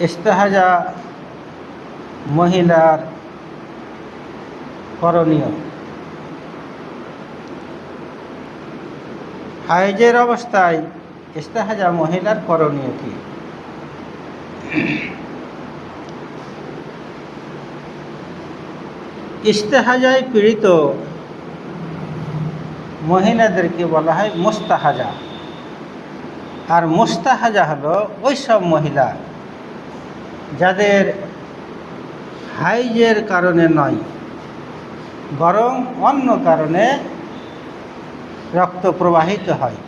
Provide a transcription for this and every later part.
ইস্তেহাজা মহিলার করণীয়। হাইজের অবস্থায় ইস্তেহাজা মহিলার করণীয় কি? ইস্তেহাজায় পীড়িত মহিলাদেরকে বলা হয় মোস্তাহাজা। আর মোস্তাহাজা হলো ওই সব মহিলা যাদের হাইজের কারণে নয়, বরং অন্য কারণে রক্ত প্রবাহিত হয়।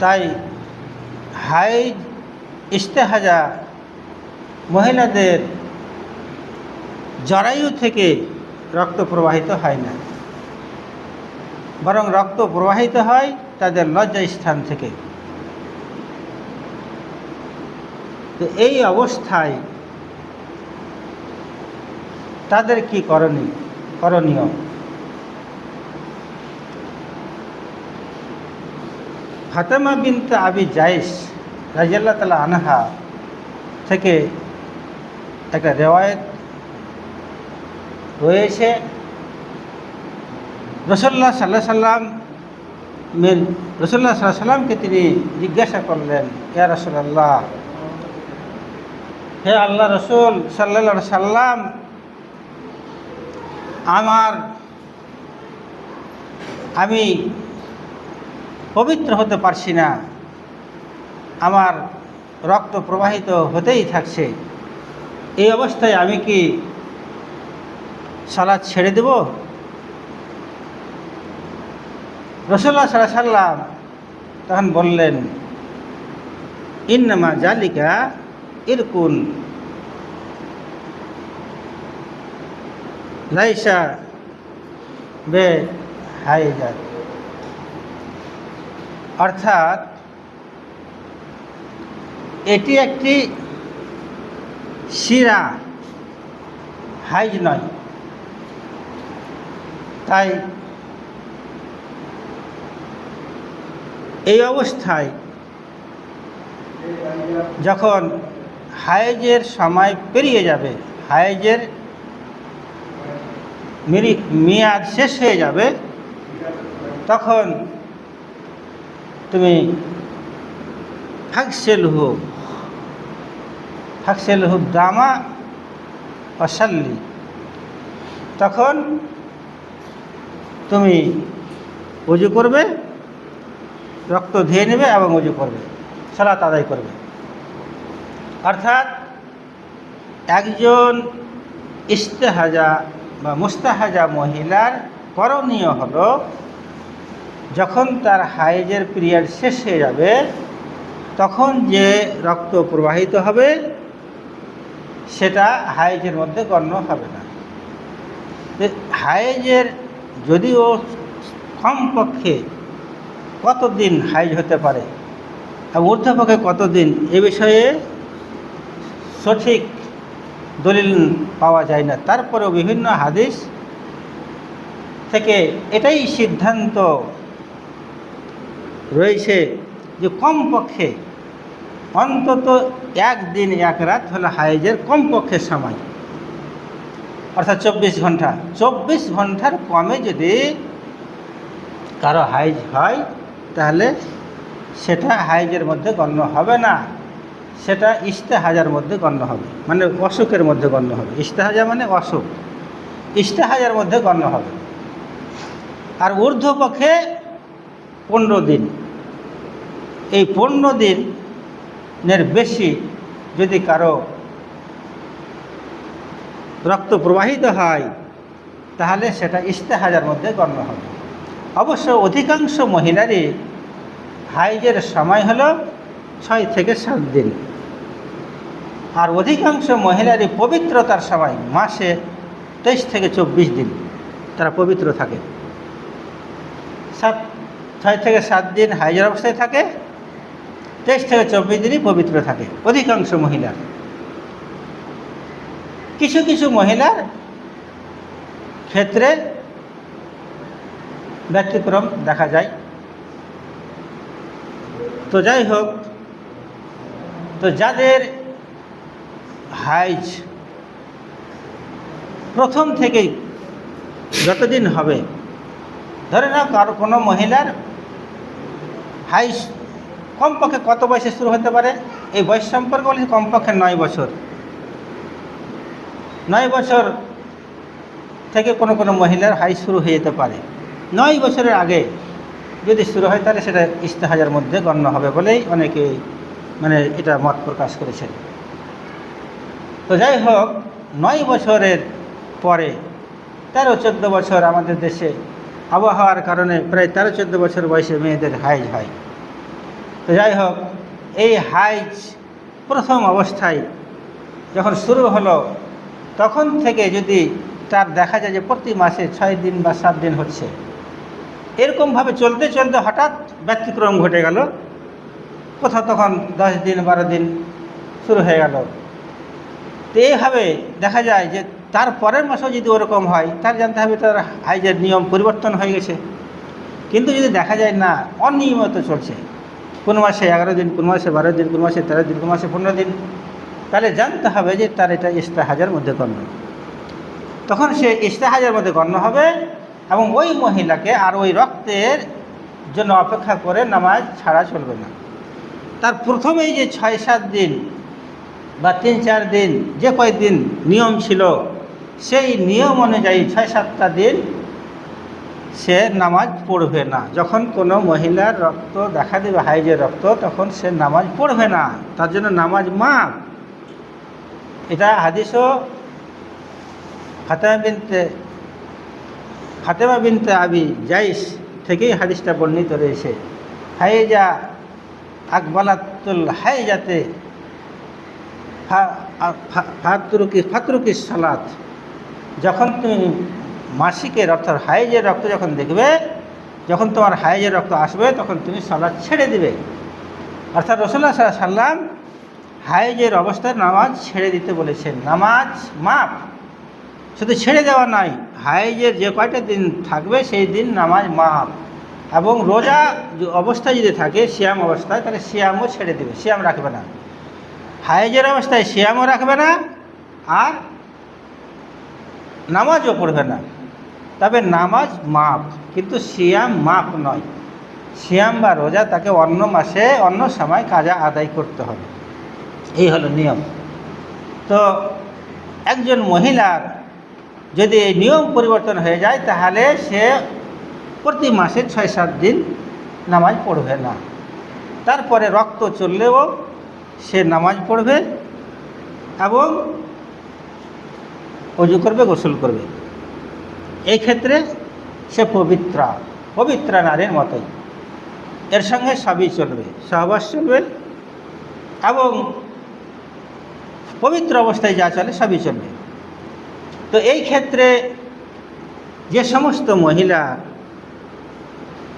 তাই হাইজ ইস্তেহাজা মহিলাদের জরায়ু থেকে রক্ত প্রবাহিত হয় না, বরং রক্ত প্রবাহিত হয় তাদের লজ্জা স্থান থেকে। তো এই অবস্থায় তাদের কি করণীয় করণীয়? ফাতেমা বিনতে আবি জাইস রাজিয়াল্লাহ তালা আনহা থেকে একটা রেওয়ায়ত রয়েছে। রসল্লা সাল্লাহ সাল্লাম রসল্লা সাল্লাহ সাল্লামকে তিনি জিজ্ঞাসা করলেন, ইয়া রসল্লাহ হে আল্লাহ রসুল সাল্লা সাল্লাম, আমার আমি পবিত্র হতে পারছি না। আমার রক্ত প্রবাহিত হতেই থাকছে। এই অবস্থায় আমি কি সালাদ ছেড়ে দেব? রসল্লা সাল্লাহ সাল্লাম তখন বললেন, ইন্নামা জালিকা ইরকুন লাইসা বে হাইজাত অর্থাৎ এটি একটি শিরা হাইজ নয়। তাই এই অবস্থায় যখন হায়েজের সময় পেরিয়ে যাবে। হায়েজের মেয়াদ শেষ হয়ে যাবে। তখন তুমি ফাকসেল হু ফাকসেল হু দামা অসাল্লি। তখন তুমি উজু করবে, রক্ত ধুয়ে নেবে এবং উজু করবে, সালাত আদায় করবে। অর্থাৎ একজন ইস্তেহাজা বা মুস্তাহাজা মহিলার করণীয় হল, যখন তার হাইজের পিরিয়ড শেষ হয়ে যাবে, তখন যে রক্ত প্রবাহিত হবে, সেটা হাইজের মধ্যে গণ্য হবে না। হাইজের যদিও কমপক্ষে কতদিন হাইজ হতে পারে ঊর্ধ্বপক্ষে কতদিন, এ বিষয়ে সঠিক দলিল পাওয়া যায় না। তারপরেও বিভিন্ন হাদিস থেকে এটাই সিদ্ধান্ত রয়েছে যে কমপক্ষে অন্তত একদিন এক রাত হলো হাইজের কমপক্ষে সময়। অর্থাৎ চব্বিশ ঘণ্টা। চব্বিশ ঘণ্টার কমে যদি কারও হাইজ হয়, তাহলে সেটা হাইজের মধ্যে গণ্য হবে না। সেটা ইস্তেহাজার মধ্যে গণ্য হবে। মানে অসুখের মধ্যে গণ্য হবে। ইস্তেহাজা মানে অসুখ। ইস্তেহাজার মধ্যে গণ্য হবে। আর ঊর্ধ্বপক্ষে পনেরো দিন। এই পনেরো দিনের বেশি যদি কারও রক্ত প্রবাহিত হয়, তাহলে সেটা ইস্তেহাজার মধ্যে গণ্য হবে। অবশ্য অধিকাংশ মহিলারই হাইজের সময় হলো ছয় থেকে সাত দিন। আর অধিকাংশ মহিলারই পবিত্রতার সময় মাসে তেইশ থেকে চব্বিশ দিন তারা পবিত্র থাকে। সাত, ছয় থেকে সাত দিন হাইজের অবস্থায় থাকে, তেইশ থেকে চব্বিশ দিনই পবিত্র থাকে অধিকাংশ মহিলার। কিছু কিছু মহিলার ক্ষেত্রে ব্যতিক্রম দেখা যায়। তো যাই হোক তো যাদের হাইজ প্রথম থেকেই যতদিন হবে, ধরে নাও কারও কোনো মহিলার হাইস কমপক্ষে কত বয়সে শুরু হতে পারে? এই বয়স সম্পর্কে বলেছে কমপক্ষে নয় বছর। নয় বছর থেকে কোনো কোনো মহিলার হাই শুরু হয়ে যেতে পারে। নয় বছরের আগে যদি শুরু হয়, তাহলে সেটা ইস্তেহাজার মধ্যে গণ্য হবে বলেই অনেকে মানে এটা মত প্রকাশ করেছেন। তো যাই হোক, নয় বছরের পরে তেরো চোদ্দ বছর আমাদের দেশে আবহাওয়ার কারণে প্রায় তেরো চোদ্দ বছর বয়সে মেয়েদের হাইজ হয়। তো যাই হোক, এই হাইজ প্রথম অবস্থায় যখন শুরু হলো, তখন থেকে যদি তার দেখা যায় যে প্রতি মাসে ছয় দিন বা সাত দিন হচ্ছে, এরকমভাবে চলতে চলতে হঠাৎ ব্যতিক্রম ঘটে গেল। কোথাও তখন দশ দিন, বারো দিন শুরু হয়ে গেল। তো এইভাবে দেখা যায় যে তার পরের মাসেও যদি ওরকম হয়, তার জানতে হবে তার হাইজের নিয়ম পরিবর্তন হয়ে গেছে। কিন্তু যদি দেখা যায় না, অনিয়মিত চলছে। কোন মাসে এগারো দিন, কোন মাসে বারো দিন, কোন মাসে তেরো দিন, কোন মাসে পনেরো দিন, তাহলে জানতে হবে যে তার এটা ইস্তেহাজের মধ্যে গণ্য। তখন সে ইস্তেহাজের মধ্যে গণ্য হবে এবং ওই মহিলাকে আর ওই রক্তের জন্য অপেক্ষা করে নামাজ ছাড়া চলবে না। তার প্রথমেই যে ছয় সাত দিন বা তিন চার দিন, যে কয়েকদিন নিয়ম ছিল, সেই নিয়ম অনুযায়ী ছয় সাতটা দিন সে নামাজ পড়বে না। যখন কোনো মহিলার রক্ত দেখা দেবে হাইজের রক্ত, তখন সে নামাজ পড়বে না। তার জন্য নামাজ মাপ এটা হাদিসও ফাতেমা বিনতে ফাতেমা বিনতে আবি জাইস থেকেই হাদিসটা বর্ণিত রয়েছে। হাইজা আকবালাতুল হাইজাতে ফাতরুকি ফাতরুকি সালাত। যখন তুমি মাসিকের অর্থাৎ হাইজের রক্ত যখন দেখবে, যখন তোমার হাইজের রক্ত আসবে, তখন তুমি সালাদ ছেড়ে দিবে। অর্থাৎ রসুল্লাহ সাল্লাম হাইজের অবস্থায় নামাজ ছেড়ে দিতে বলেছেন। নামাজ মাপ শুধু ছেড়ে দেওয়া নয় হাইজের যে কয়টা দিন থাকবে, সেই দিন নামাজ মাপ এবং রোজা অবস্থায় যদি থাকে শিয়াম অবস্থায়, তাহলে শিয়ামও ছেড়ে দেবে শ্যাম রাখবে না। হাইজের অবস্থায় শিয়ামও রাখবে না, আর নামাজও পড়বে না। তবে নামাজ মাপ কিন্তু সিয়াম মাপ নয়। সিয়াম বা রোজা তাকে অন্য মাসে, অন্য সময় কাজা আদায় করতে হবে। এই হলো নিয়ম। তো একজন মহিলার যদি এই নিয়ম পরিবর্তন হয়ে যায়, তাহলে সে প্রতি মাসে ছয়, সাত দিন নামাজ পড়বে না। তারপরে রক্ত চললেও সে নামাজ পড়বে এবং অজু করবে, গোসল করবে। এই ক্ষেত্রে সে পবিত্রা পবিত্রা নারীর মতোই। এর সঙ্গে সবই চলবে, সহবাস চলবে এবং পবিত্র অবস্থায় যা চলে সবই চলবে। তো এই ক্ষেত্রে যে সমস্ত মহিলা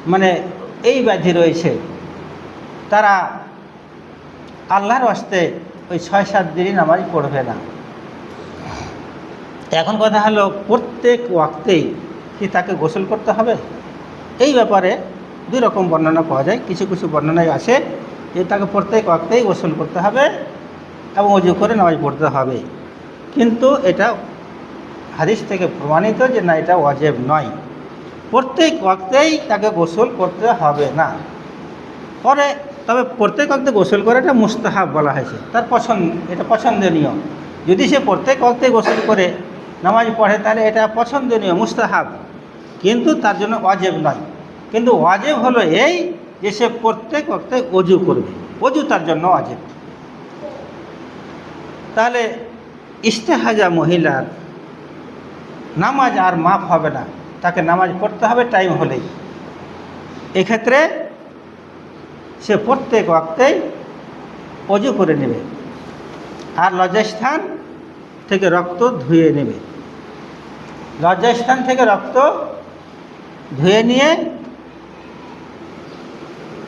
মানে এই ব্যাধি রয়েছে। তারা আল্লাহর আসতে ওই ছয় সাত দিনই নামাজ পড়বে না। এখন কথা হলো, প্রত্যেক ওয়াক্তেই কি তাকে গোসল করতে হবে? এই ব্যাপারে দুই রকম বর্ণনা পাওয়া যায়। কিছু কিছু বর্ণনায় আছে যে তাকে প্রত্যেক ওয়াক্তেই গোসল করতে হবে এবং অজু করে নামাজ পড়তে হবে। কিন্তু এটা হাদিস থেকে প্রমাণিত যে না, এটা অজেব নয়। প্রত্যেক ওয়াক্তেই তাকে গোসল করতে হবে না। পরে, তবে প্রত্যেক ওয়াক্তে গোসল করাটা মুস্তাহাব বলা হয়েছে। তার পছন্দ, এটা পছন্দনীয়। যদি সে প্রত্যেক ওয়াক্তে গোসল করে, নামাজ পড়ে, তাহলে এটা পছন্দনীয়, মুস্তাহাব। কিন্তু তার জন্য অজেব নয়। কিন্তু অজেব হলো এই যে সে প্রত্যেক ওয়াক্তে অজু করবে। অজু তার জন্য অজেব তাহলে ইস্তেহাজা মহিলার নামাজ আর মাফ হবে না। তাকে নামাজ পড়তে হবে টাইম হলেই। এক্ষেত্রে সে প্রত্যেক ওয়াক্তেই অজু করে নেবে আর লজ্জাস্থান থেকে রক্ত ধুয়ে নেবে। লজ্জাস্থান থেকে রক্ত ধুয়ে নিয়ে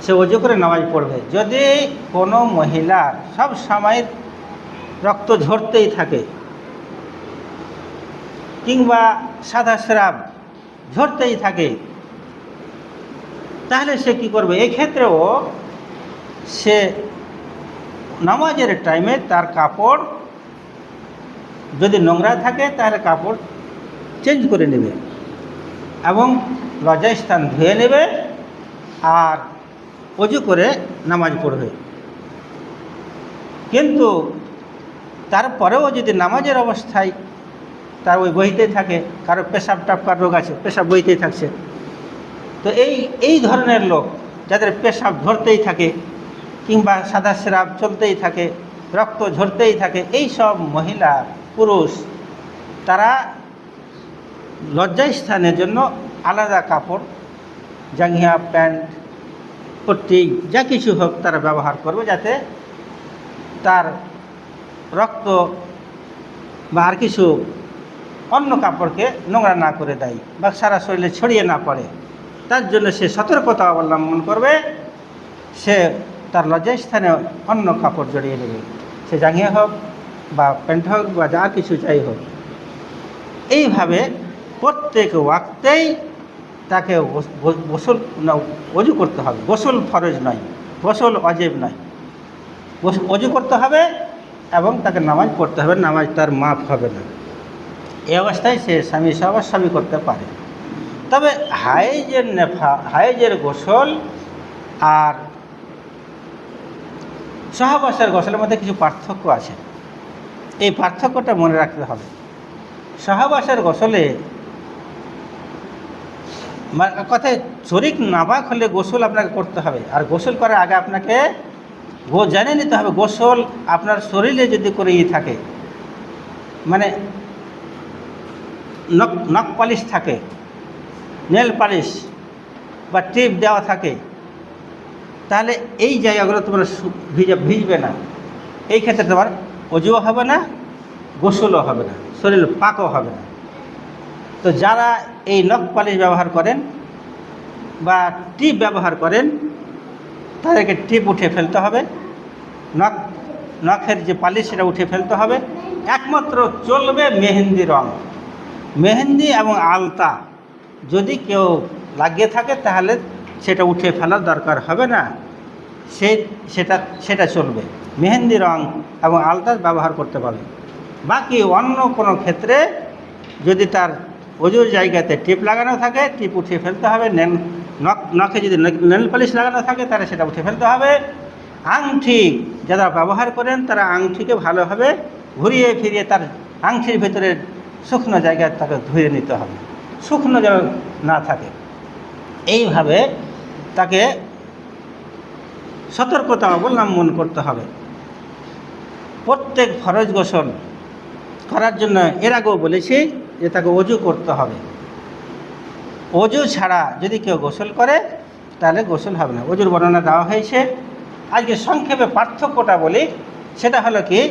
সে অজু করে নামাজ পড়বে। যদি কোনো মহিলা সব সময় রক্ত ঝরতেই থাকে কিংবা সাদা স্রাব ঝরতেই থাকে। তাহলে সে কি করবে? এই ক্ষেত্রেও সে নামাজের টাইমে তার কাপড় যদি নোংরা থাকে, তাহলে কাপড় চেঞ্জ করে নেবে এবং লজ্জায় স্থান ধুয়ে নেবে আর অজু করে নামাজ পড়বে। কিন্তু তারপরেও যদি নামাজের অবস্থায় তার ওই বইতেই থাকে, কারও পেশাব টাপকার রোগ আছে, পেশাব বইতেই থাকছে। তো এই এই ধরনের লোক যাদের পেশাব ধরতেই থাকে, কিংবা সাদা স্রাব চলতেই থাকে, রক্ত ঝরতেই থাকে, এই সব মহিলা, পুরুষ, তারা লজ্জায় স্থানের জন্য আলাদা কাপড়, জাঙ্গিয়া প্যান্ট, পট্টি, যা কিছু হোক তারা ব্যবহার করবে যাতে তার রক্ত বা আর কিছু অন্য কাপড়কে নোংরা না করে দেয় বা সারা শরীরে ছড়িয়ে না পড়ে। তার জন্য সে সতর্কতা অবলম্বন করবে। সে তার লজ্জায় স্থানে অন্য কাপড় জড়িয়ে নেবে। সে জাঙিয়ে হোক বা প্যান্ট হোক বা যা কিছু যাই হোক। এইভাবে প্রত্যেক ওয়াক্তেই তাকে গোস- গোসল অজু করতে হবে। গোসল ফরজ নয়, গোসল অজেব নয়। অজু করতে হবে এবং তাকে নামাজ পড়তে হবে। নামাজ তার মাফ হবে না। এই অবস্থায় সে স্বামী স্বামী করতে পারে। তবে হাইজের নেফা হাইজের গোসল আর সহবাসের গোসলের মধ্যে কিছু পার্থক্য আছে। এই পার্থক্যটা মনে রাখতে হবে। সহবাসের গোসলে কথায় শরিক নাবাক হলে গোসল আপনাকে করতে হবে। আর গোসল করার আগে আপনাকে গো, জেনে নিতে হবে, গোসল আপনার শরীরে যদি করে থাকে মানে নখ নখ পালিশ থাকে, নেল পালিশ বা টিপ দেওয়া থাকে, তাহলে এই জায়গাগুলো তোমার ভিজে, ভিজবে না। এই ক্ষেত্রে তোমার অজুও হবে না, গোসলও হবে না, শরীর পাকও হবে না। তো যারা এই নখ পালিশ ব্যবহার করেন বা টিপ ব্যবহার করেন, তাদেরকে টিপ উঠে ফেলতে হবে। নখ, নখের যে পালিশ, সেটা উঠে ফেলতে হবে। একমাত্র চলবে মেহেন্দি রং। মেহেন্দি এবং আলতা যদি কেউ লাগিয়ে থাকে তাহলে সেটা উঠে ফেলার দরকার হবে না। সে, সেটা সেটা চলবে। মেহেন্দি রং এবং আলতা ব্যবহার করতে পারবে। বাকি অন্য কোনো ক্ষেত্রে যদি তার অজুর জায়গাতে টিপ লাগানো থাকে, টিপ উঠিয়ে ফেলতে হবে, নেন, নখ, নখে যদি নেল পালিশ লাগানো থাকে তাহলে সেটা উঠে ফেলতে হবে। আংটি যারা ব্যবহার করেন তারা আংটিকে ভালোভাবে ঘুরিয়ে ফিরিয়ে তার আংটির ভিতরে শুকনো জায়গায় তাকে ধুয়ে নিতে হবে। শুকনো যেন না থাকে। এইভাবে তাকে সতর্কতা অবলম্বন করতে হবে। প্রত্যেক ফরজ গোসল করার জন্য এর আগেও বলেছি যে তাকে অজু করতে হবে। অজু ছাড়া যদি কেউ গোসল করে, তাহলে গোসল হবে না। অজুর বর্ণনা দেওয়া হয়েছে। আজকে সংক্ষেপে পার্থক্যটা বলি, সেটা হলো কি?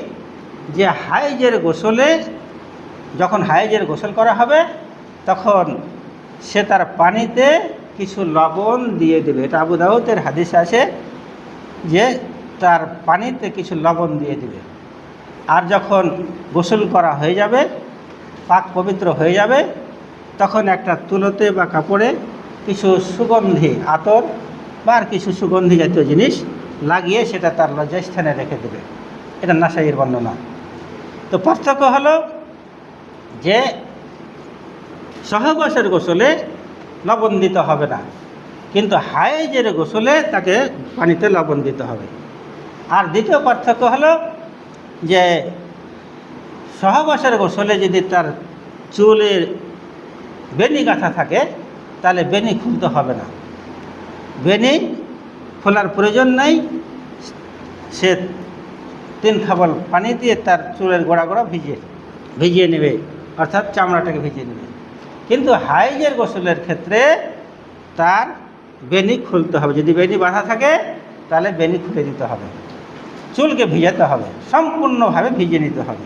যে হাইজের গোসলে যখন হাইজের গোসল করা হবে, তখন সে তার পানিতে কিছু লবণ দিয়ে দেবে। এটা আবু দাউদের হাদিস আছে যে তার পানিতে কিছু লবণ দিয়ে দেবে। আর যখন গোসল করা হয়ে যাবে, পাক পবিত্র হয়ে যাবে, তখন একটা তুলোতে বা কাপড়ে কিছু সুগন্ধি, আতর বা আর কিছু সুগন্ধি জাতীয় জিনিস লাগিয়ে সেটা তার লজ্জাস্থানে রেখে দেবে। এটা নাসাইয়ের বর্ণনা। তো পার্থক্য হলো যে সহবাসের গোসলে লবণ দিতে হবে না। কিন্তু হায়েজের গোসলে তাকে পানিতে লবণ দিতে হবে। আর দ্বিতীয় পার্থক্য হলো যে সহবাসের গোসলে যদি তার চুলের বেনি গাঁথা থাকে, তাহলে বেনি খুলতে হবে না। বেনি খোলার প্রয়োজন নেই। সে তিন খাবল পানি দিয়ে তার চুলের গোড়া গোড়া ভিজিয়ে ভিজিয়ে নেবে। অর্থাৎ চামড়াটাকে ভিজিয়ে নেবে। কিন্তু হাইজের গোসলের ক্ষেত্রে তার বেনি খুলতে হবে। যদি বেনি বাঁধা থাকে, তাহলে বেনি খুলে দিতে হবে। চুলকে ভিজাতে হবে। সম্পূর্ণভাবে ভিজিয়ে নিতে হবে।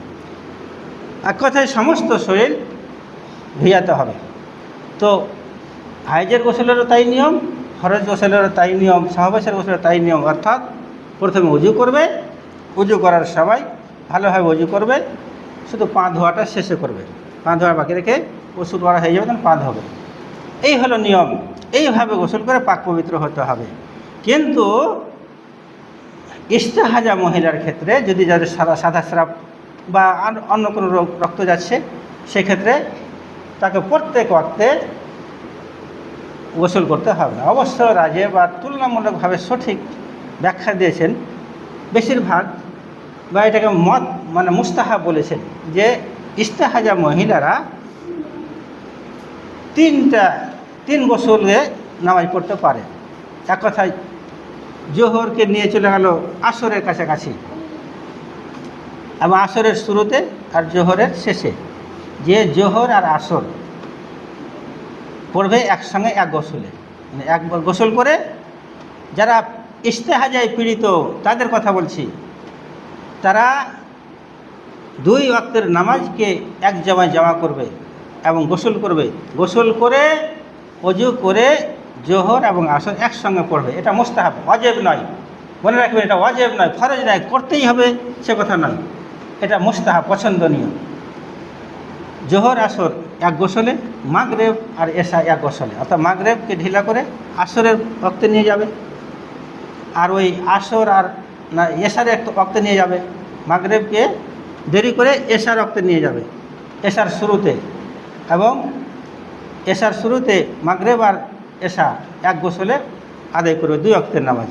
এক কথায় সমস্ত শরীর ভিজাতে হবে। তো হাইজের গোসলেরও তাই নিয়ম ফরজ গোসলেরও তাই নিয়ম সহবাসের গোসলের তাই নিয়ম। অর্থাৎ প্রথমে উজু করবে। উজু করার সময় ভালোভাবে উজু করবে। শুধু পা ধোয়াটা শেষে করবে। পা ধোয়া বাকি রেখে ওষুধ করা হয়ে যাবে তখন পা ধোবে এই হলো নিয়ম। এইভাবে গোসল করে পাক পবিত্র হতে হবে। কিন্তু ইস্তেহাজা মহিলার ক্ষেত্রে যদি যাদের সাদা সাদা স্রাব বা অন্য কোনো রোগ রক্ত যাচ্ছে, সেক্ষেত্রে তাকে প্রত্যেক ওয়াক্তে গোসল করতে হবে না। অবশ্য রাজে বা তুলনামূলকভাবে সঠিক ব্যাখ্যা দিয়েছেন। বেশিরভাগ বা এটাকে মত মানে মুস্তাহা বলেছেন যে ইস্তেহাজা মহিলারা তিনটা, তিন গোসলে নামাজ পড়তে পারে। এক কথায়, জোহরকে নিয়ে চলে গেল আসরের কাছাকাছি। এবং আসরের শুরুতে আর জোহরের শেষে। যে জোহর আর আসর পড়বে একসঙ্গে এক গোসলে। মানে একবার গোসল করে যারা ইস্তেহাজায় পীড়িত, তাদের কথা বলছি, তারা দুই ওয়াক্তের নামাজকে এক জামায় জমা করবে এবং গোসল করবে। গোসল করে, অজু করে, জোহর এবং আসর একসঙ্গে পড়বে। এটা মোস্তাহাব অজেব নয়। মনে রাখবেন, এটা অজেব নয়। ফরজ নয়, করতেই হবে, সে কথা নয়। এটা মোস্তাহাব, পছন্দনীয়। জোহর, আসর এক গোসলে, মাগরেব আর এসা এক গোসলে। অর্থাৎ মাগরেবকে ঢিলা করে আসরের রক্তে নিয়ে যাবে। আর ওই আসর আর না, এশার এক রক্তে নিয়ে যাবে। মাগরেবকে দেরি করে এশার রক্তে নিয়ে যাবে। এশার শুরুতে। এবং এশার শুরুতে মাগরেব আর এশা এক গোসলে আদায় করবে দুই অক্তের নামাজ।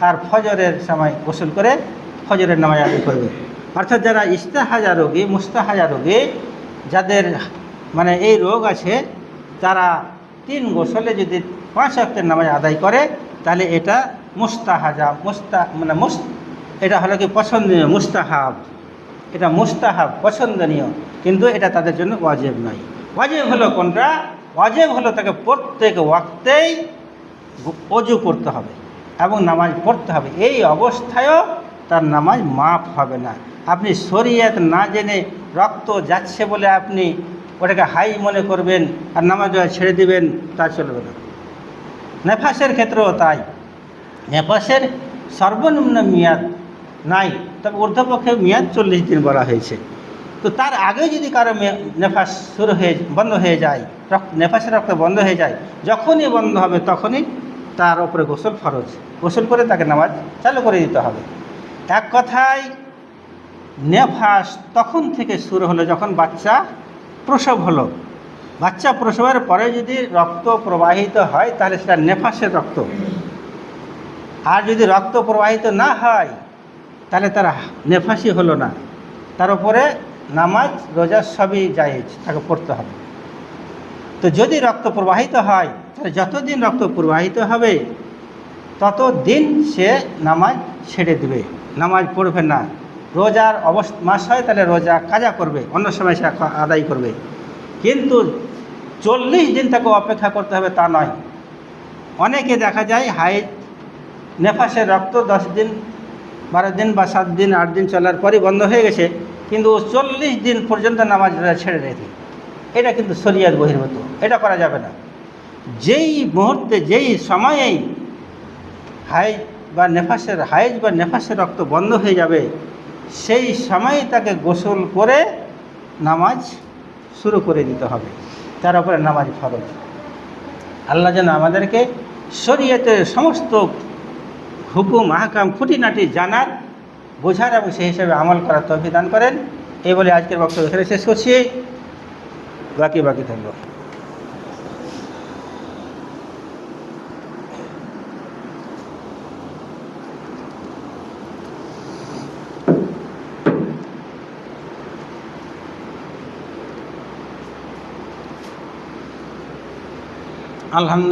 আর ফজরের সময় গোসল করে ফজরের নামাজ আদায় করবে। অর্থাৎ যারা ইস্তাহাজা রোগী, মুস্তাহাজা রোগী, যাদের মানে এই রোগ আছে, তারা তিন গোসলে যদি পাঁচ অক্তের নামাজ আদায় করে, তাহলে এটা মুস্তাহাজা, মুস্তা মানে মুস্ত এটা হলো কি পছন্দনীয় মুস্তাহাব। এটা মুস্তাহাব, পছন্দনীয়। কিন্তু এটা তাদের জন্য ওয়াজেব নয়। ওয়াজেব হলো কোনটা? ওয়াজেব হলো তাকে প্রত্যেক ওয়াক্তেই অজু করতে হবে এবং নামাজ পড়তে হবে। এই অবস্থায়ও তার নামাজ মাফ হবে না। আপনি শরীয়ত না জেনে রক্ত যাচ্ছে বলে আপনি ওটাকে হাই মনে করবেন আর নামাজ ছেড়ে দিবেন, তা চলবে না। নেফাসের ক্ষেত্রেও তাই। নেফাসের সর্বনিম্ন মেয়াদ নাই। তবে ঊর্ধ্বপক্ষে মেয়াদ চল্লিশ দিন বলা হয়েছে। তো তার আগে যদি কারও নেফাস শুরু হয়ে বন্ধ হয়ে যায়, রক্ত নেফাসের রক্ত বন্ধ হয়ে যায়, যখনই বন্ধ হবে তখনই তার ওপরে গোসল ফরজ। গোসল করে তাকে নামাজ চালু করে দিতে হবে। এক কথায়, নেফাস তখন থেকে শুরু হলো যখন বাচ্চা প্রসব হলো। বাচ্চা প্রসবের পরে যদি রক্ত প্রবাহিত হয়, তাহলে সেটা নেফাসের রক্ত। আর যদি রক্ত প্রবাহিত না হয় তাহলে তার নেফাসি হলো না। তার উপরে নামাজ, রোজা সবই জায়েজ, তাকে পড়তে হবে। তো যদি রক্ত প্রবাহিত হয়, তাহলে যতদিন রক্ত প্রবাহিত হবে, ততদিন সে নামাজ ছেড়ে দেবে। নামাজ পড়বে না। রোজার অবস্থ মাস হয়, তাহলে রোজা কাজা করবে। অন্য সময় সে আদায় করবে। কিন্তু চল্লিশ দিন তাকে অপেক্ষা করতে হবে, তা নয়। অনেকে দেখা যায় হাই নেফাসের রক্ত দশ দিন বারো দিন বা সাত দিন, আট দিন চলার পরই বন্ধ হয়ে গেছে, কিন্তু ও চল্লিশ দিন পর্যন্ত নামাজ ছেড়ে রেখে এটা কিন্তু শরিয়াত বহির্ভূত, এটা করা যাবে না। যেই মুহূর্তে, যেই সময়েই হাইজ বা নেফাসের, হাইজ বা নেফাসের রক্ত বন্ধ হয়ে যাবে, সেই সময় তাকে গোসল করে নামাজ শুরু করে দিতে হবে। তার উপরে নামাজ ফরজ। আল্লাহ যেন আমাদেরকে শরীয়তের সমস্ত হুকুম আহকাম খুঁটিনাটি জানার, বোঝার এবং সেই হিসাবে আমল করার তৌফিক দান করেন। এই বলে আজকের বক্তব্য এখানে শেষ করছি। বাকি বাকি থাকল আলহামদুলিল্লাহ।